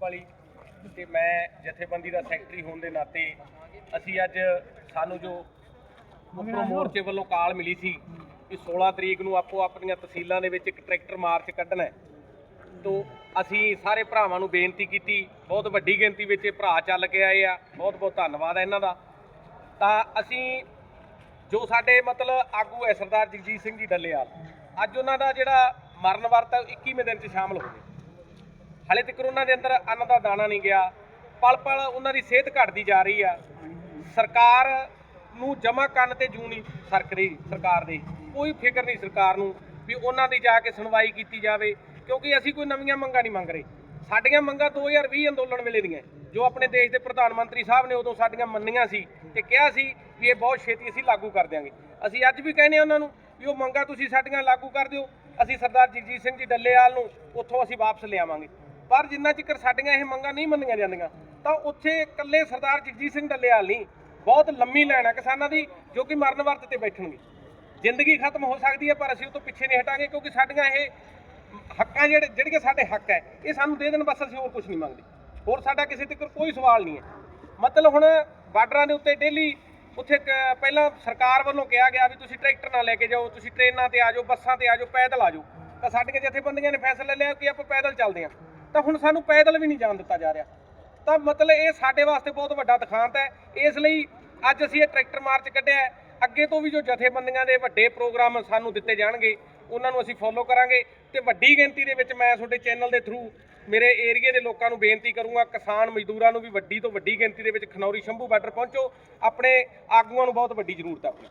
ਵਾਲੀ ਤੇ ਮੈਂ ਜਥੇਬੰਦੀ ਦਾ ਸੈਕਟਰੀ ਹੋਣ ਦੇ ਨਾਤੇ ਅਸੀਂ ਅੱਜ ਸਾਨੂੰ ਜੋ ਉੱਪਰੋਂ ਮੋਰਚੇ ਵੱਲੋਂ ਕਾਲ ਮਿਲੀ ਸੀ ਕਿ 16 ਤਰੀਕ ਨੂੰ ਆਪੋ ਆਪਣੀਆਂ ਤਹਿਸੀਲਾਂ ਦੇ ਵਿੱਚ ਇੱਕ ਟਰੈਕਟਰ ਮਾਰਚ ਕੱਢਣਾ ਹੈ। ਤੋ ਅਸੀਂ ਸਾਰੇ ਭਰਾਵਾਂ ਨੂੰ ਬੇਨਤੀ ਕੀਤੀ ਬਹੁਤ ਵੱਡੀ ਗਿਣਤੀ ਵਿੱਚ ਇਹ ਭਰਾ ਚੱਲ ਕੇ ਆਏ ਆ ਬਹੁਤ ਬਹੁਤ ਧੰਨਵਾਦ ਹੈ ਇਹਨਾਂ ਦਾ। ਤਾਂ ਅਸੀਂ ਜੋ ਸਾਡੇ ਮਤਲਬ ਆਗੂ ਹੈ ਸਰਦਾਰ ਜਗਜੀਤ ਸਿੰਘ ਜੀ ਡੱਲੇਵਾਲ ਅੱਜ ਉਹਨਾਂ ਦਾ ਜਿਹੜਾ ਮਰਨ ਵਰਤ ਹੈ ਉਹ 21ਵੇਂ ਦਿਨ 'ਚ ਸ਼ਾਮਲ ਹੋ ਗਏ ਹਲੇ ਤੱਕ ਉਹਨਾਂ ਦੇ ਅੰਦਰ ਅੰਨ ਦਾ ਦਾਣਾ ਨਹੀਂ ਗਿਆ। ਪਲ ਪਲ ਉਹਨਾਂ ਦੀ ਸਿਹਤ ਘਟਦੀ ਜਾ ਰਹੀ ਆ। ਸਰਕਾਰ ਨੂੰ ਜਮਾ ਕਰਨ ਤੇ ਜੂ ਨਹੀਂ ਸਰਕ ਸਰਕਾਰ ਦੀ। ਕੋਈ ਫਿਕਰ ਨਹੀਂ ਸਰਕਾਰ ਨੂੰ ਵੀ ਉਹਨਾਂ ਦੀ ਜਾ ਕੇ ਸੁਣਵਾਈ ਕੀਤੀ ਜਾਵੇ। ਕਿਉਂਕਿ ਅਸੀਂ ਕੋਈ ਨਵੀਆਂ ਮੰਗਾਂ ਨਹੀਂ ਮੰਗ ਰਹੇ। ਸਾਡੀਆਂ ਮੰਗਾਂ 2020 ਅੰਦੋਲਨ ਵੇਲੇ ਦੀਆਂ। ਜੋ ਆਪਣੇ ਦੇਸ਼ ਦੇ ਪ੍ਰਧਾਨ ਮੰਤਰੀ ਸਾਹਿਬ ਨੇ ਉਦੋਂ ਸਾਡੀਆਂ ਮੰਨੀਆਂ ਸੀ ਤੇ ਕਿਹਾ ਸੀ ਵੀ ਇਹ ਬਹੁਤ ਛੇਤੀ ਅਸੀਂ ਲਾਗੂ ਕਰ ਦਿਆਂਗੇ। ਅਸੀਂ ਅੱਜ ਵੀ ਕਹਿੰਦੇ ਹਾਂ ਉਹਨਾਂ ਨੂੰ ਵੀ ਉਹ ਮੰਗਾਂ ਤੁਸੀਂ ਸਾਡੀਆਂ ਲਾਗੂ ਕਰ ਦਿਓ। ਅਸੀਂ ਸਰਦਾਰ ਜਗਜੀਤ ਸਿੰਘ ਜੀ ਡੱਲੇਵਾਲ ਨੂੰ ਉੱਥੋਂ ਅਸੀਂ ਵਾਪਸ ਲਿਆਵਾਂਗੇ। ਪਰ ਜਿੰਨਾ ਚਿਰ ਸਾਡੀਆਂ ਇਹ ਮੰਗਾਂ ਨਹੀਂ ਮੰਨੀਆਂ ਜਾਂਦੀਆਂ, ਤਾਂ ਉੱਥੇ ਇਕੱਲੇ ਸਰਦਾਰ ਜਗਜੀਤ ਸਿੰਘ ਡੱਲੇਵਾਲ ਨਹੀਂ, ਬਹੁਤ ਲੰਮੀ ਲਾਈਨ ਹੈ ਕਿਸਾਨਾਂ ਦੀ, ਜੋ ਕਿ ਮਰਨ ਵਰਤ ਤੇ ਬੈਠਣਗੇ। ਜ਼ਿੰਦਗੀ ਖਤਮ ਹੋ ਸਕਦੀ ਹੈ, ਪਰ ਅਸੀਂ ਉਹ ਤੋਂ ਪਿੱਛੇ ਨਹੀਂ ਹਟਾਂਗੇ, ਕਿਉਂਕਿ ਸਾਡੀਆਂ ਇਹ ਹੱਕਾਂ ਜਿਹੜੇ, ਜਿਹੜੀਆਂ ਸਾਡੇ ਹੱਕ ਹੈ, ਇਹ ਸਾਨੂੰ ਦੇ ਦੇਣ, ਬਸ ਅਸੀਂ ਹੋਰ ਕੁਝ ਨਹੀਂ ਮੰਗਦੇ। ਹੋਰ ਸਾਡਾ ਕਿਸੇ ਤੱਕ ਕੋਈ ਸਵਾਲ ਨਹੀਂ ਹੈ। ਮਤਲਬ ਹੁਣ ਬਾਰਡਰਾਂ ਦੇ ਉੱਤੇ ਡੇਲੀ ਉੱਥੇ ਕ- ਪਹਿਲਾਂ ਸਰਕਾਰ ਵੱਲੋਂ ਕਿਹਾ ਗਿਆ ਵੀ ਤੁਸੀਂ ਟਰੈਕਟਰ ਨਾਲ ਲੈ ਕੇ ਜਾਓ, ਤੁਸੀਂ ਟ੍ਰੇਨਾਂ ਤੇ ਆ ਜਾਓ, ਬੱਸਾਂ ਤੇ ਆ ਜਾਓ, ਪੈਦਲ ਆ ਜਾਓ। ਤਾਂ ਸਾਡੀਆਂ ਜਥੇਬੰਦੀਆਂ ਨੇ ਫੈਸਲਾ ਲਿਆ ਕਿ ਆਪਾਂ ਪੈਦਲ ਚੱਲਦੇ ਹਾਂ। ਤਾਂ ਹੁਣ ਸਾਨੂੰ ਪੈਦਲ ਵੀ ਨਹੀਂ ਜਾਣ ਦਿੱਤਾ ਜਾ ਰਿਹਾ। ਤਾਂ ਮਤਲਬ ਇਹ ਸਾਡੇ ਵਾਸਤੇ ਬਹੁਤ ਵੱਡਾ ਦਿਖਾਂਤ ਹੈ। ਇਸ ਲਈ ਅੱਜ ਅਸੀਂ ਇਹ ਟਰੈਕਟਰ ਮਾਰਚ ਕੱਢਿਆ ਅੱਗੇ ਤੋਂ ਵੀ ਜੋ ਜਥੇਬੰਦੀਆਂ ਦੇ ਵੱਡੇ ਪ੍ਰੋਗਰਾਮ ਸਾਨੂੰ ਦਿੱਤੇ ਜਾਣਗੇ, ਉਹਨਾਂ ਨੂੰ ਅਸੀਂ ਫੋਲੋ ਕਰਾਂਗੇ ਤੇ ਵੱਡੀ ਗਿਣਤੀ ਦੇ ਵਿੱਚ ਮੈਂ ਤੁਹਾਡੇ ਚੈਨਲ ਦੇ ਥਰੂ ਮੇਰੇ ਏਰੀਏ ਦੇ ਲੋਕਾਂ ਨੂੰ ਬੇਨਤੀ ਕਰੂੰਗਾ, ਕਿਸਾਨ ਮਜ਼ਦੂਰਾਂ ਨੂੰ ਵੀ ਵੱਡੀ ਤੋਂ ਵੱਡੀ ਗਿਣਤੀ ਦੇ ਵਿੱਚ ਖਨੌਰੀ ਸ਼ੰਭੂ ਬਾਰਡਰ ਪਹੁੰਚੋ। ਆਪਣੇ ਆਗੂਆਂ ਨੂੰ ਬਹੁਤ ਵੱਡੀ ਜ਼ਰੂਰਤ ਹੈ ਆਪਣੀ।